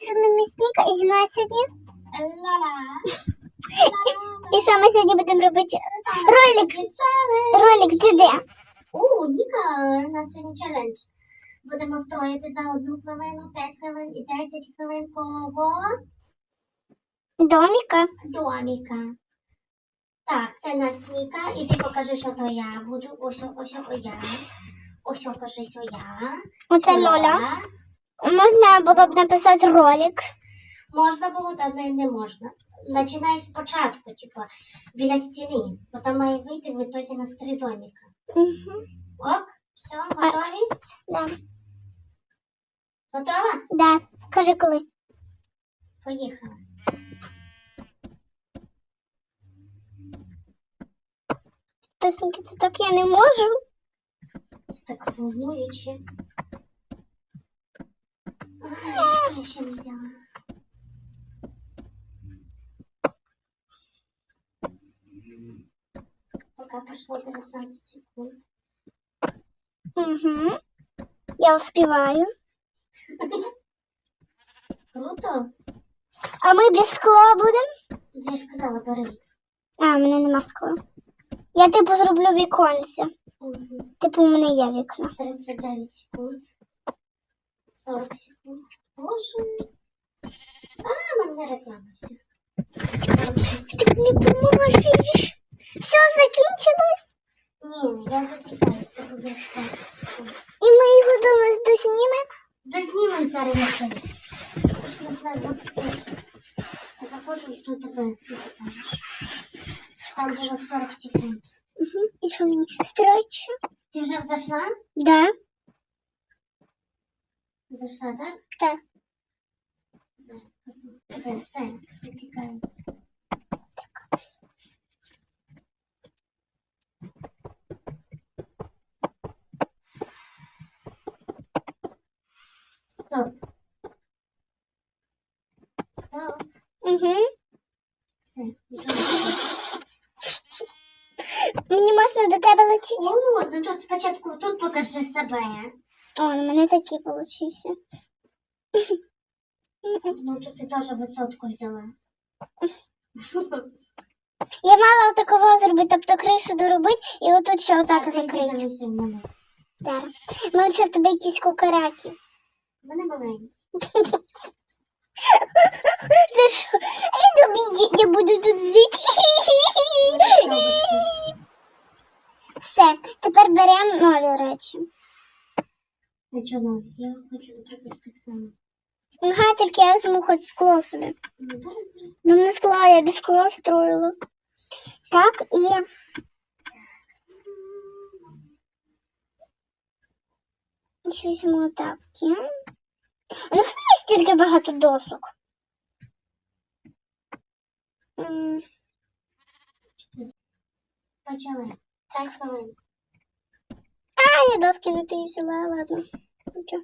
з вами Місника і зі мною сьогодні. І що ми сьогодні будемо робити? Ролик. Ролик, ти де? О, Ніка, у нас сьогодні челендж. Будемо строїти за одну хвилину, 5 хвилин і 10 хвилин кого? Доміка. Доміка. Так, це нас Ніка, і ти покажи, що то я буду. Ось, ось, ось я. Ось, кажи, що я. Оце Лоля. Можна було б написати ролик. Можна було, та не, не можна. Починай спочатку, типу, біля стіни, бо там має вийти в ітоді нас три доміка. Угу. Ок, все, готові? Да. Готова? Да. Кажи коли. Поїхали. Писанки, це так я не можу. Це так волнуюче. Я взяла. Поки пройшло 19 секунд. Угу. Я успіваю. Круто. А ми без скла будемо? Я ж сказала, бери. А, в мене нема скла. Я типу зроблю віконце. Мгм. Типу, у мене є вікно. 39 секунд. 40 секунд. Боже. А, мене реклама все. 46 Ти мені поможеш. Все закінчилось. Ні, я засікаю, це буде 20 секунд. І ми його дома доснімемо. Дознімемо зараз на це. Я ж не знаю, от. Я заходжу, жду тебе, ти покажеш. Там було 40 секунд. Угу. І що мені ще? Ти вже зайшла? Да. Зайшла, так? Так. Зараз скажу. Тебе все, засікаю. Стоп. Стоп. Угу. Це. Мені можна до тебе летіти. О, ну тут спочатку тут покажи себе. О, у мене такий получився. Ну тут ти теж висотку взяла. Я мала такого зробити, тобто кришу доробити і отут ще отак закрити. Дивися в мене. Зараз. Може, ще в тебе якісь кукараки. В мене маленький. Ти що? Я до я буду тут жити. Все, тепер беремо нові речі. Ти чого? Я хочу, наприклад, так само. Ага, тільки я візьму хоч скло собі. Ну. Ну, не скла, я без скла строїла. Так, і ще візьму тапки. Ну, в мене стільки багато досок. Почали. П'ять хвилин. А, я доски не ти взяла, ладно. Нічого.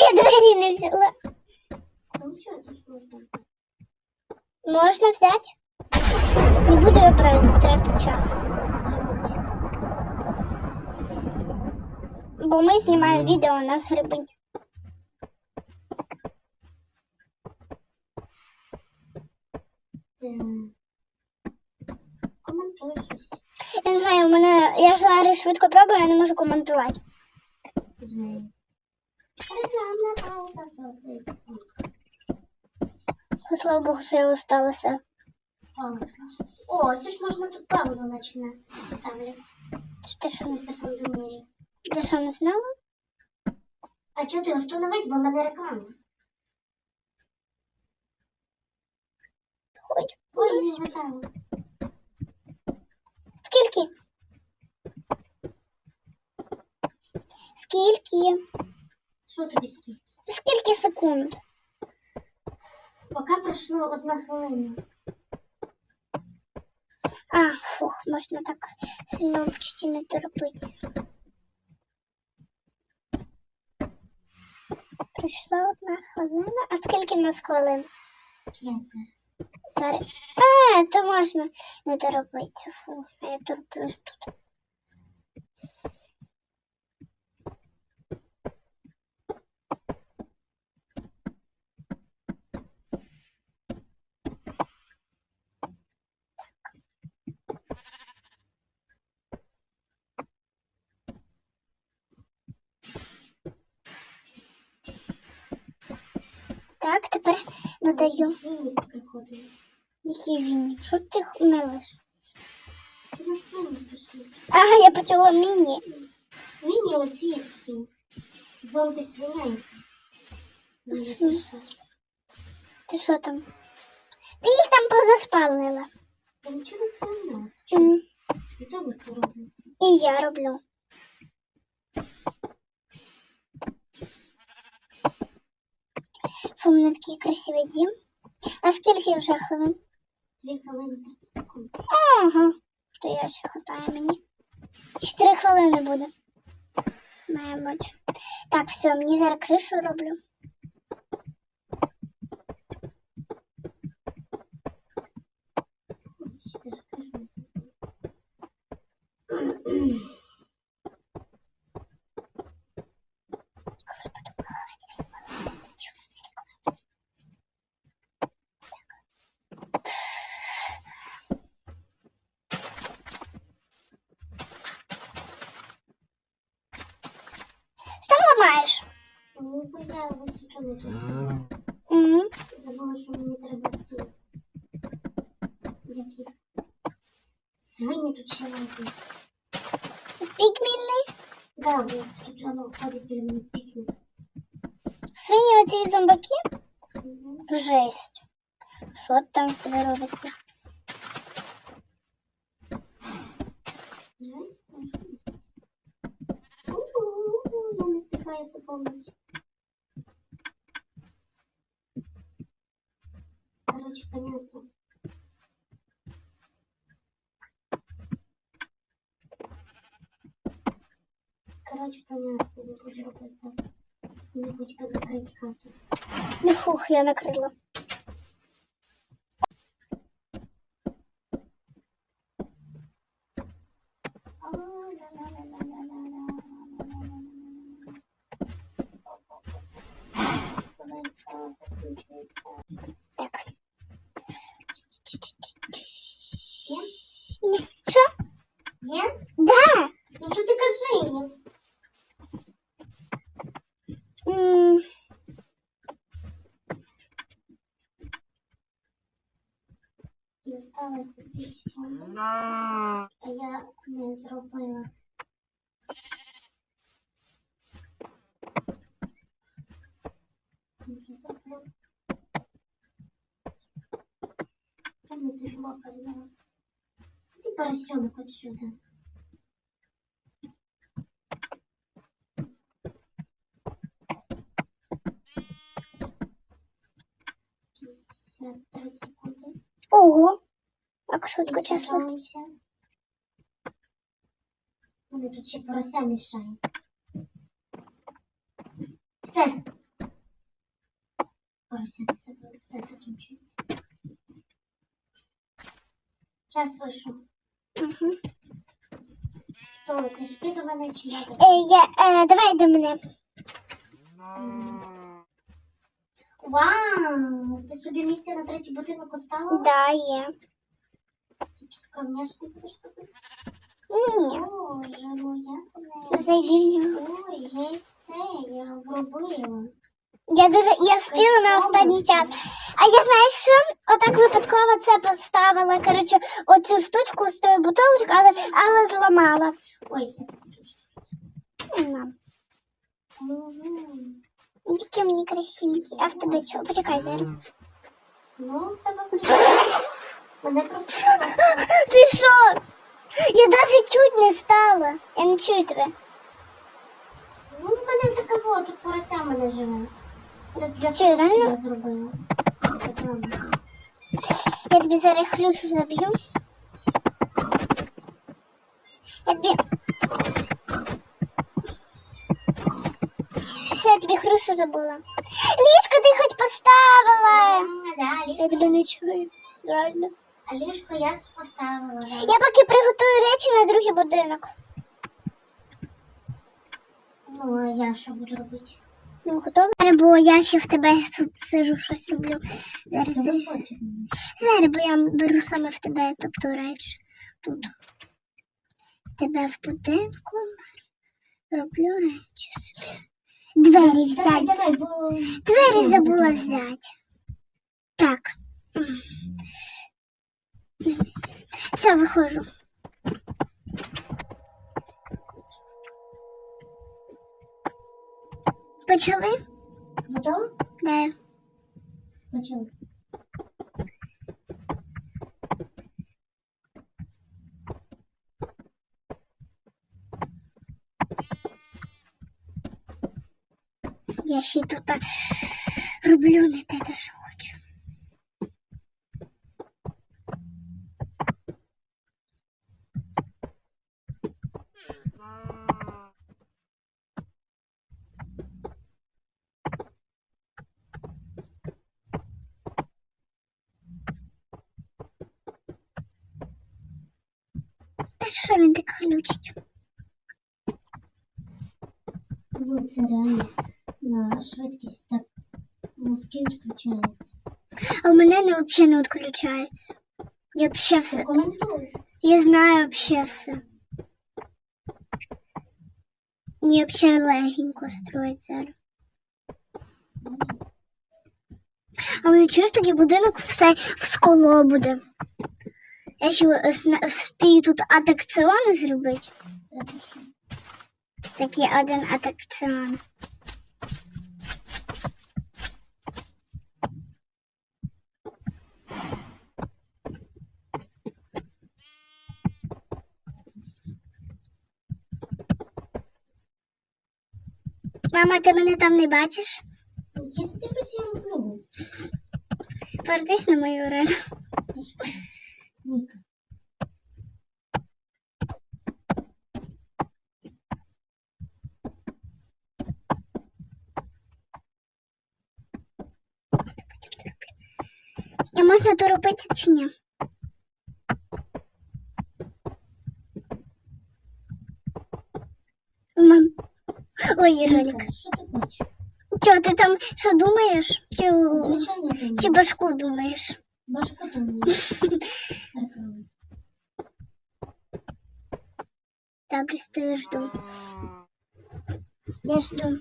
Я двері не взяла. Можна взяти? Не буду я правильно тратити час. Бо ми знімаємо відео, у нас грибить. Коментуй щось. Я не знаю, у мене я ж зараз швидко пробую, я не можу коментувати. Рекламна пауза 40 Слава Богу, що я усталася. О, це ж можна тут паузу починати ставлять. На секунду мірі. Ти що не знала? А чого ти остановись, бо в мене реклама. Хоч. Ой, не згадала. Скільки? Скільки? Що тобі скільки? Скільки секунд? Поки пройшло одна хвилина. А, фух, можна так сильно почти не торопитися. Пройшла одна хвилина. А скільки в нас хвилин? П'ять зараз. Зараз. А, то можна не доробити. Фу, я тороплюсь тут. Так, тепер додаю. Свині приходили. Які він? Що ти милиш? На свині пішли. Ага, я почула міні. Свині оці такі. Зомбі свиня якась. Пішли. Ти що там? Ти їх там позаспавнила. Я нічого не споминала. М, І то пороблю. І я роблю. Фу, у мене такий красивий дім. А скільки вже хвилин? Дві хвилини 30 секунд. Ага, то я ще хватає мені. Чотири хвилини буде. Має бути. Так, все, мені зараз кришу роблю. ламаєш? Ну, бо я висоту не тут. Угу. Забула, що мені треба ці. Які? Свині тут ще лазять. Пікмільний. Да, бо тут воно ходить біля мене пікне. Свині оці зомбаки. Угу. Жесть. Що там в тебе робиться? Я не встигаю заповнити. Короче, понятно. Короче, понятно, не буду робити так. Не буду закрити хату. Ну фух, я накрила. Так. Є? Ні. Що? Є? Да. Ну то ти кажи. М, І осталося дві секунди. А я не зробила. Може зроблю. А не ти взяла. Ти поросенок отсюда. Пятьдесят три секунди. Ого. Так швидко час летить. Вони тут ще порося мішає. Все. Порося не забили, все закінчується. Час вийшов. Угу. Хто летиш? Ти до мене чи я до Е, я, е, давай до мене. Вау! Ти собі місце на третій будинок оставила? Да, є. Тільки скромняшно будеш робити. Ні. Боже, моя ти не... Зайди. Ой, геть це, я вробила. Я дуже я встигла на останній час. А я знаєш що? Отак випадково це поставила. Коротше, оцю штучку з тої бутилочки, але, але зламала. Ой, Мгм. Які мені красивенькі. А в тебе що? Почекай, зараз. Ну, в тебе. Мене просто Ти що? Я навіть чуть не стала. Я не чую тебе. Ну, в мене таке во, тут порося мене живе. Це Чи, реально? я зробила. Я тобі зараз хлюшу заб'ю. Я тобі. Що я тобі хрушу забула? Ліжко ти хоч поставила. Да, Я тебе не чую. Реально. А ліжко я поставила. Я поки приготую речі на другий будинок. Ну, а я що буду робити? Ну, готова? Бо я ще в тебе тут сижу, щось роблю. Зараз, зараз, зараз, бо я беру саме в тебе, тобто речі. Тут. Тебе в будинку роблю речі собі. Двері взяти. давай, бо... Двері забула взяти. Так. Все, виходжу. Почали? Готово? Да. Почали. Я ще тут роблю не те, те, що хочу. Та глючить? Ну, це реально на швидкість так мозки відключаються. А у мене не взагалі не відключається. Я взагалі все. Коментуй. Я знаю вообще все. Мені вообще легенько строить зараз. А мені чуєш такий будинок все в скло буде. Е, сна- тут атракціони зробити. Такий один атракціон. Мама, ти мене там не бачиш? Я тебе це роблю. Повернись на мою арену. Ніка. А можна торопитися чи ні? Мам. Ой, Єжелік. Ніка, Що ти хочеш? Чого ти там що думаєш? Чи, Звичайно, думаю. чи башку думаєш? Башку думаю. Добре, стою, жду. Я жду.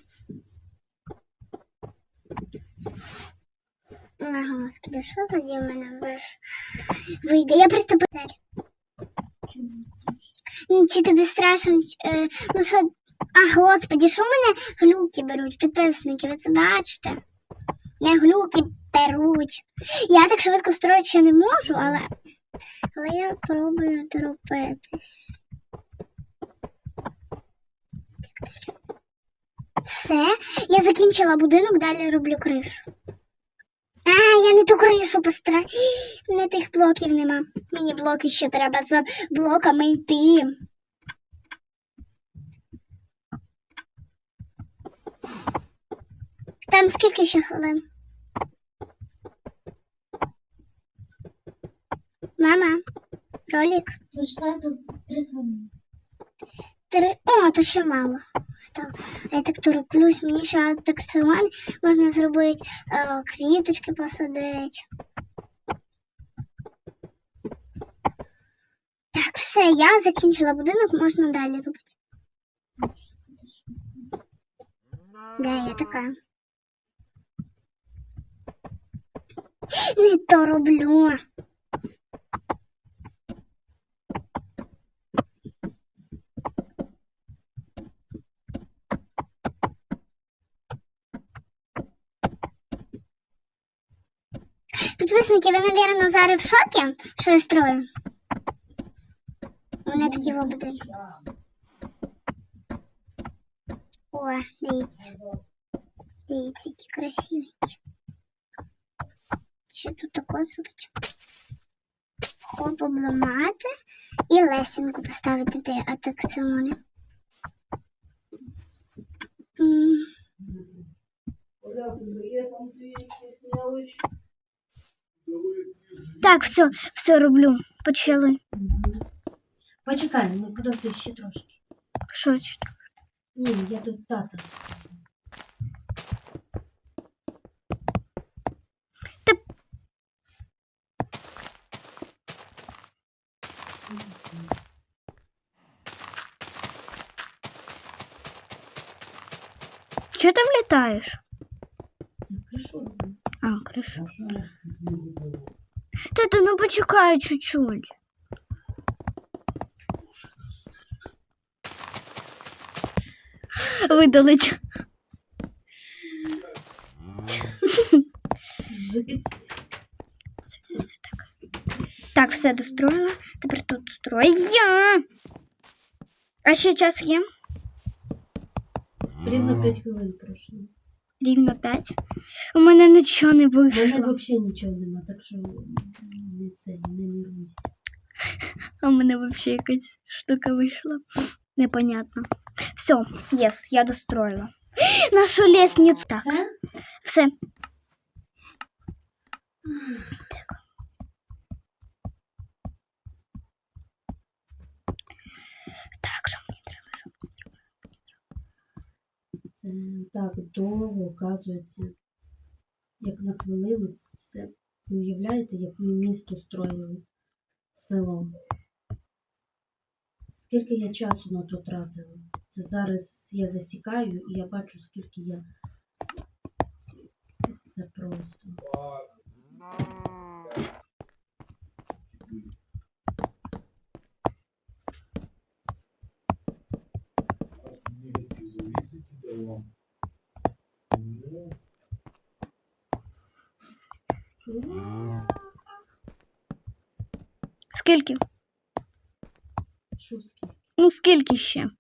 Ага, господи, що за дім мене? Вийде. Я просто питаю. Чи тобі страшно? Е, ну що, а господі, що в мене глюки беруть, підписники, ви це бачите? Не глюки беруть. Я так швидко строїти ще не можу, але, але я пробую торопитись. Все, я закінчила будинок, далі роблю кришу. А, я не ту кришу постара. Не тих блоків нема. Мені блоки ще треба за блоками йти. Там скільки ще хвилин? Мама, ролик. Пройшла до три хвилини. Три. О, то ще мало. Стало. А я так тороплюсь, мені ще атракціон можна зробити, е, квіточки посадити. Так, все, я закінчила будинок, можна далі робити. Де я така? Не то роблю. Підписники, ви, мабуть, зараз в шокі, що я строю? Мене такі вобуди. О, дивіться. Дивіться, які красивенькі. Що тут таке зробити? Хоп обламати і лесенку поставити ті атракціони. М, Оля? Так, все, все роблю. Почали. Мгм. Почекай, ну подожди ще трошки. Що це? Ні, я тут тата. Та- Чого там літаєш? Я кришу роблю. А, кришу. Тата, ну почекай чуть-чуть. Видалить. Жесть. Все, все, все так. Так, все достроєно. Тепер тут строю я. А ще час є? Рівно 5 хвилин пройшло. Рівно 5. У мене нічого не У мене вийшло. взагалі нічого нема, так що не це, не нервуйся. А у мене взагалі якась штука вийшла. Непонятно. Все, єс, я достроїла. Нашу лестницю. Так, Все? все. Так довго, оказується. Як на хвилину, це уявляєте, як ми місто строїли село. Скільки я часу на то тратила? Це зараз я засікаю і я бачу, скільки я. Це просто. Скільки? Що скільки? Ну, скільки ще?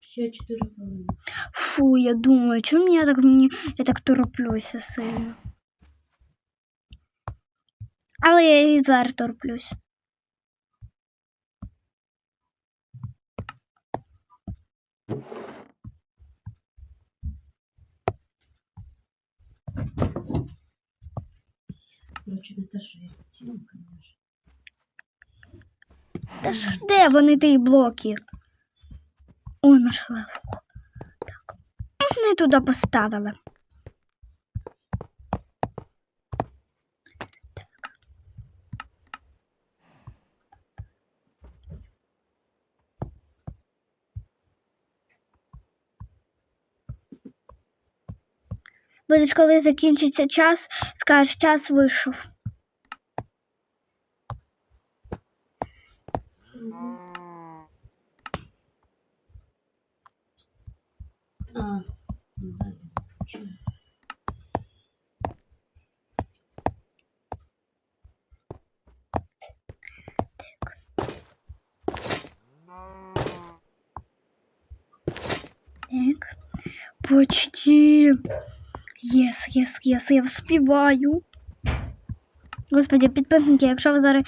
Ще 4 хвилини. Фу, я думаю, чому я так мені я так тороплюся сильно. Але я і зараз тороплюсь. Коротше, не те, що я хотіла, звісно. Ж де вони ті блоки? О, нашла. Так. Не туди поставила. Будеш, коли закінчиться час, скажеш, час вийшов. А, ну, далі. Чому? Так. Почти. Єс, єс, єс, я вспіваю. Господи, підписники, якщо ви зараз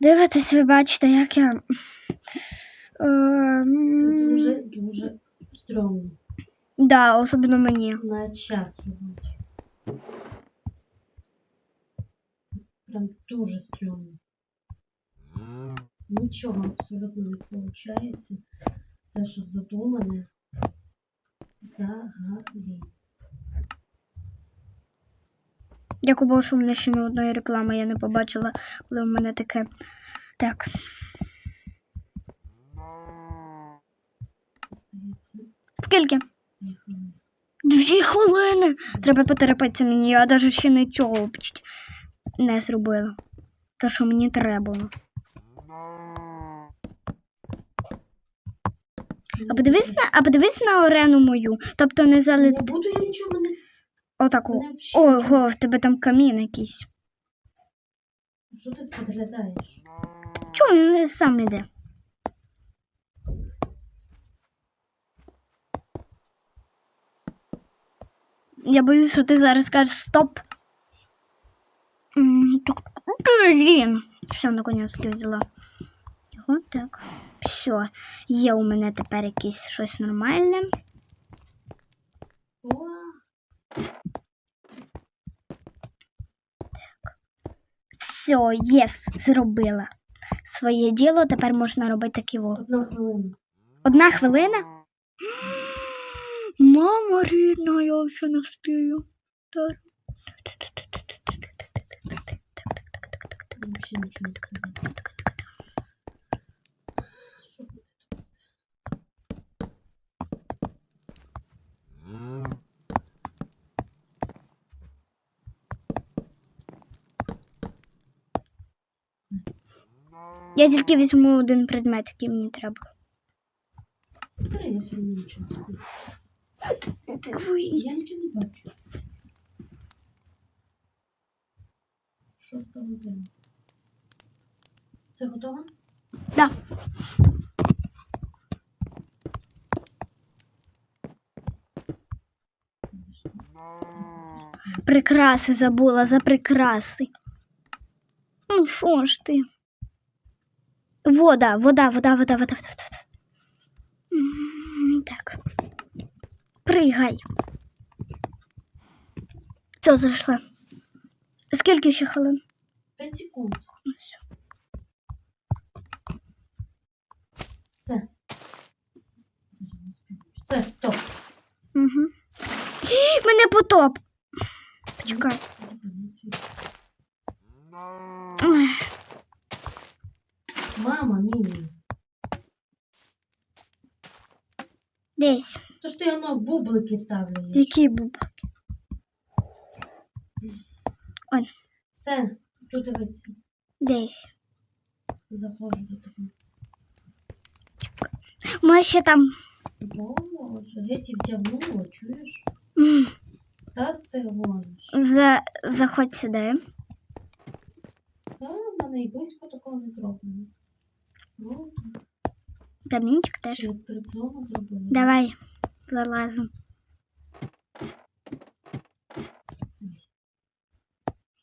дивитесь, ви бачите, як я. Е, Це дуже, дуже стрьомно. Да, особливо мені. Навіть часу. Прям дуже стрьомно. Нічого абсолютно не виходить. Те, що задумане, взагалі. Дякую Богу, що в мене ще ні одної реклами я не побачила, коли в мене таке. Так. Скільки? дві хвилини. Треба потерпитися мені, я навіть ще нічого не зробила. Те, що мені треба було. А подивись на, а подивись на арену мою. Тобто не Не залет. буду я нічого мене. Отаку. Ого, в тебе там камін якийсь. Що ти підглядаєш? Чого він сам іде? Я боюсь, що ти зараз скажеш стоп. Блін. Все, наконець я взяла. Його так. Все. Є у мене тепер якесь щось нормальне. О, Все, єс, зробила. Своє діло, тепер можна робити такі во. Одна хвилина. Одна хвилина. Мама рідна, я все не встигаю. Взагалі нічого не сказати. Я тільки візьму один предмет, який мені треба. Бери, я сьогодні нічого не знаю. Я нічого не бачу. Шоста година. Це готово? Да. Прикраси забула за прикраси. Ну що ж ти? Вода, вода, вода, вода, вода, вода, вода. Так. Пригай. Все, зайшла. Скільки ще хвилин? П'ять секунд. Ну. Все. Все, стоп. Угу. Мене потоп. Почекай. Ой, Мама, міні. Десь. То ж ти воно бублики ставлю. Який був? Все, тут дивиться. Десь. Заходжу до тебе. Ми ще там. Боже, геть і втягнула, чуєш? м, Та ти гониш. За... Заходь сюди. Та в мене і близько такого не зроблено. Ну, Камінчик теж. Давай, залазим.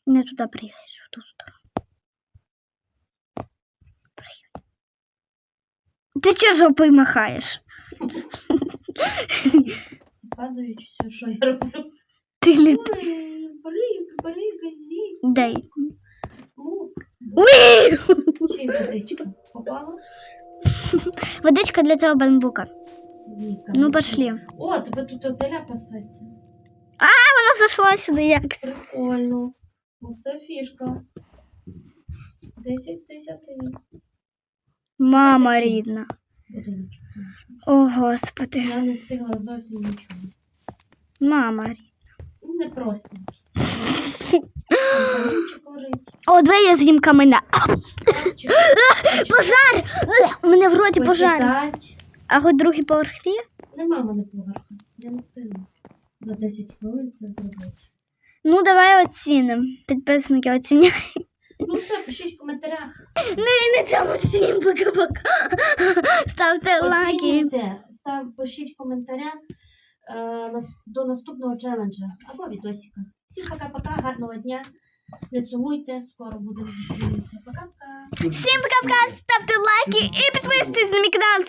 Не туди приїгаєш, в ту сторону. Ти чого жопою махаєш? Падаючи, все, що я роблю. Ти літ... Ой, бери, бери, газі. Дай. Ну, Уй! чи водичка попала? Водичка для цього бамбука. Віка. Ну, пошли. О, тебе тут отеля пасеться. Вона зайшла сюди як. Прикольно. Оце фішка. 10 з 10. Мама рідна. Будиночок. О, господи. Я не встигла зовсім нічого. Мама рідна. Не простенький. О, давай я з'їм каменя. Пожар! У мене в роті пожар. А хоч другий поверх є? Нема мене поверха. Я не встигла. За 10 хвилин це зробити. Ну, давай оцінимо. Підписники оціняють. Ну все, пишіть в коментарях. Ну і на цьому всім пока-пока. Ставте лайки. Оцінюйте, став, пишіть в коментарях е, нас- до наступного челенджа або відосика. Всім пока-пока, гарного дня. Не сумуйте, скоро будемо зустрінемося. Пока-пока. Всім пока-пока. Ставте лайки і підписуйтесь на мій канал.